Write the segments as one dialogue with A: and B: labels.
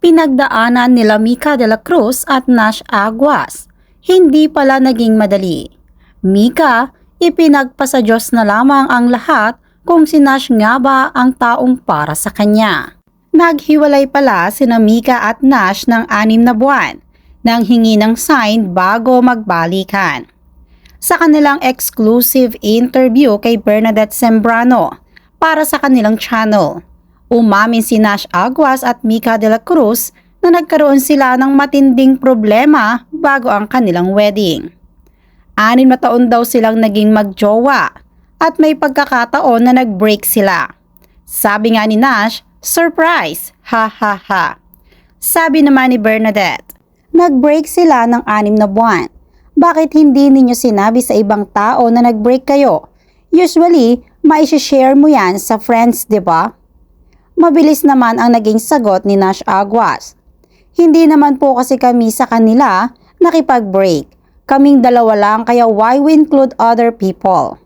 A: pinagdaanan nila Mika de la Cruz at Nash Aguas. Hindi pala naging madali. Mika, ipinagpasa Diyos na lamang ang lahat kung si Nash nga ba ang taong para sa kanya. Naghiwalay pala sina Mika at Nash ng anim na buwan nang hingi ng sign bago magbalikan. Sa kanilang exclusive interview kay Bernadette Sembrano para sa kanilang channel, umamin si Nash Aguas at Mika de la Cruz na nagkaroon sila ng matinding problema bago ang kanilang wedding. Anim na taon daw silang naging magjowa at may pagkakataon na nag-break sila. Sabi nga ni Nash, surprise, ha ha ha. Sabi naman ni Bernadette, nag-break sila ng anim na buwan. Bakit hindi ninyo sinabi sa ibang tao na nag-break kayo? Usually, maishishare mo yan sa friends, di ba? Mabilis naman ang naging sagot ni Nash Aguas. Hindi naman po kasi kami sa kanila nakipag-break. Kaming dalawa lang kaya why we include other people?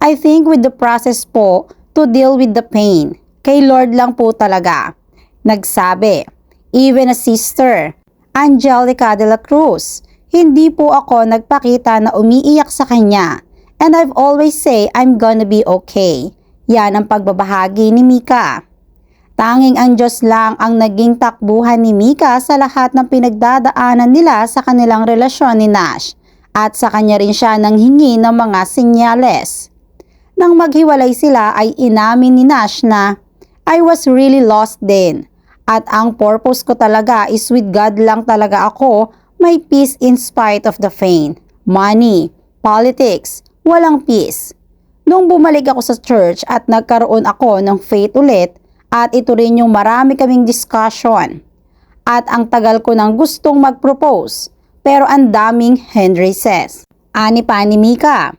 A: I think with the process po to deal with the pain. Kay Lord lang po talaga. Nagsabi, even a sister, Angelica de la Cruz, hindi po ako nagpakita na umiiyak sa kanya. And I've always say I'm gonna be okay. Yan ang pagbabahagi ni Mika. Tanging ang Diyos lang ang naging takbuhan ni Mika sa lahat ng pinagdadaanan nila sa kanilang relasyon ni Nash at sa kanya rin siya nang hingi ng mga senyales. Nang maghiwalay sila ay inamin ni Nash na I was really lost din at ang purpose ko talaga is with God lang talaga ako may peace in spite of the pain, money, politics, walang peace. Nung bumalik ako sa church at nagkaroon ako ng faith ulit, at ito rin yung marami kaming discussion. At ang tagal ko nang gustong mag-propose, pero ang daming hindrances. Ani pa ni Mika,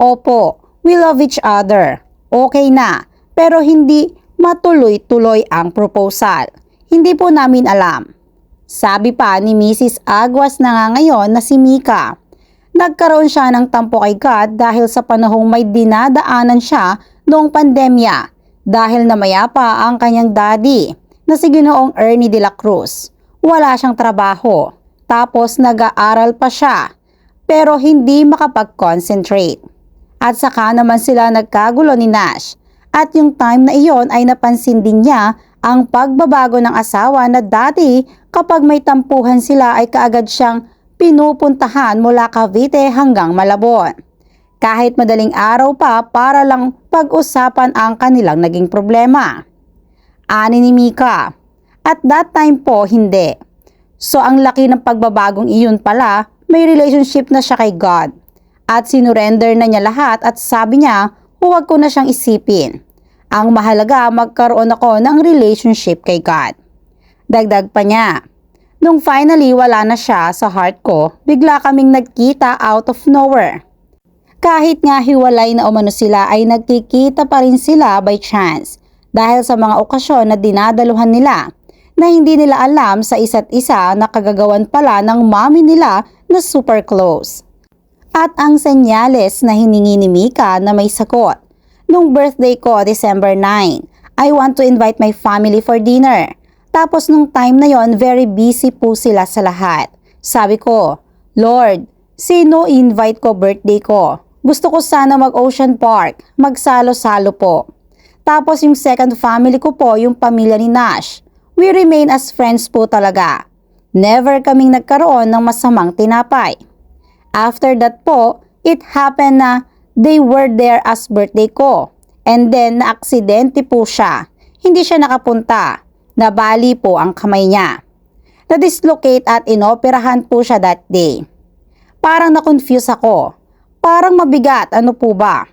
A: Opo, we love each other. Okay na, pero hindi matuloy-tuloy ang proposal. Hindi po namin alam. Sabi pa ni Mrs. Aguas na nga ngayon na si Mika, nagkaroon siya ng tampo kay God dahil sa panahong may dinadaanan siya noong pandemya dahil namaya pa ang kanyang daddy na si Ginoong Ernie de la Cruz. Wala siyang trabaho, tapos nag-aaral pa siya, pero hindi makapag-concentrate. At saka naman sila nagkagulo ni Nash, at yung time na iyon ay napansin din niya ang pagbabago ng asawa na dati kapag may tampuhan sila ay kaagad siyang pinupuntahan mula Cavite hanggang Malabon kahit madaling araw pa para lang pag-usapan ang kanilang naging problema. Ani ni Mika, at that time po hindi. So ang laki ng pagbabagong iyon pala, may relationship na siya kay God. At sinurrender na niya lahat at sabi niya, huwag ko na siyang isipin. Ang mahalaga magkaroon ako ng relationship kay God. Dagdag pa niya, Nung finally wala na siya sa heart ko, bigla kaming nagkita out of nowhere. Kahit nga hiwalay na umano sila ay nagkikita pa rin sila by chance dahil sa mga okasyon na dinadaluhan nila na hindi nila alam sa isa't isa na kagagawan pala ng mami nila na super close. At ang senyales na hiningi ni Mika na may sagot. Nung birthday ko, December 9, I want to invite my family for dinner. Tapos nung time na yon, very busy po sila sa lahat. Sabi ko, Lord, sino invite ko birthday ko? Gusto ko sana mag-ocean park, magsalo-salo po. Tapos yung second family ko po, yung pamilya ni Nash. We remain as friends po talaga. Never kaming nagkaroon ng masamang tinapay. After that po, it happened na they were there as birthday ko. And then, na-aksidente po siya. Hindi siya nakapunta. Nabali po ang kamay niya. Na-dislocate at inoperahan po siya that day. Parang na-confuse ako Parang mabigat, ano po ba?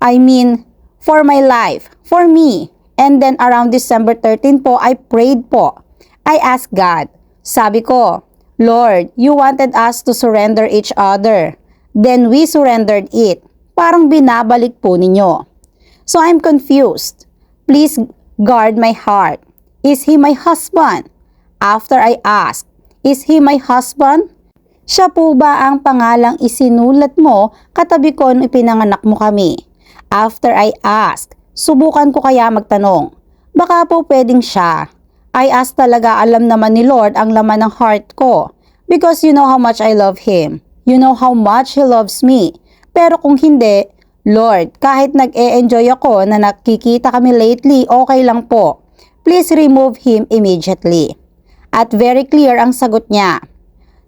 A: I mean, for my life, for me. And then around December 13 po, I prayed po. I asked God. Sabi ko, Lord, you wanted us to surrender each other. Then we surrendered it. Parang binabalik po ninyo. So I'm confused. Please guard my heart. Is he my husband? After I asked, is he my husband? Siya po ba ang pangalang isinulat mo katabi ko nung ipinanganak mo kami? After I asked, subukan ko kaya magtanong. Baka po pwedeng siya. I ask talaga alam naman ni Lord ang laman ng heart ko. Because you know how much I love Him. You know how much He loves me. Pero kung hindi, Lord, kahit nag-e-enjoy ako na nakikita kami lately, okay lang po. Please remove him immediately. At very clear ang sagot niya.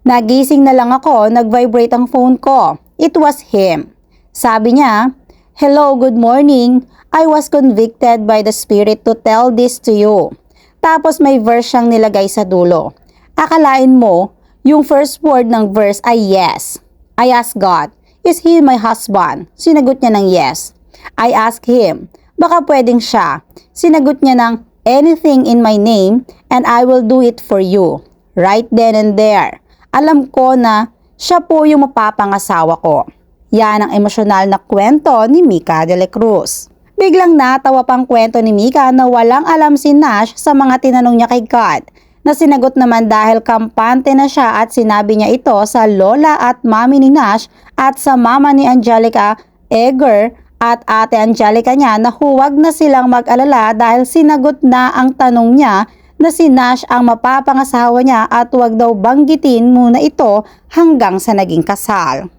A: Nagising na lang ako, nag-vibrate ang phone ko. It was him. Sabi niya, Hello, good morning. I was convicted by the Spirit to tell this to you. Tapos may verse siyang nilagay sa dulo. Akalain mo, yung first word ng verse ay yes. I asked God, is he my husband? Sinagot niya ng yes. I asked him, baka pwedeng siya. Sinagot niya ng anything in my name and I will do it for you. Right then and there. Alam ko na siya po yung mapapangasawa ko. Yan ang emosyonal na kwento ni Mika de la Cruz. Biglang natawa pang kwento ni Mika na walang alam si Nash sa mga tinanong niya kay God na sinagot naman dahil kampante na siya at sinabi niya ito sa lola at mami ni Nash at sa mama ni Angelica Eger at ate Angelica niya na huwag na silang mag-alala dahil sinagot na ang tanong niya na si Nash ang mapapangasawa niya at huwag daw banggitin muna ito hanggang sa naging kasal.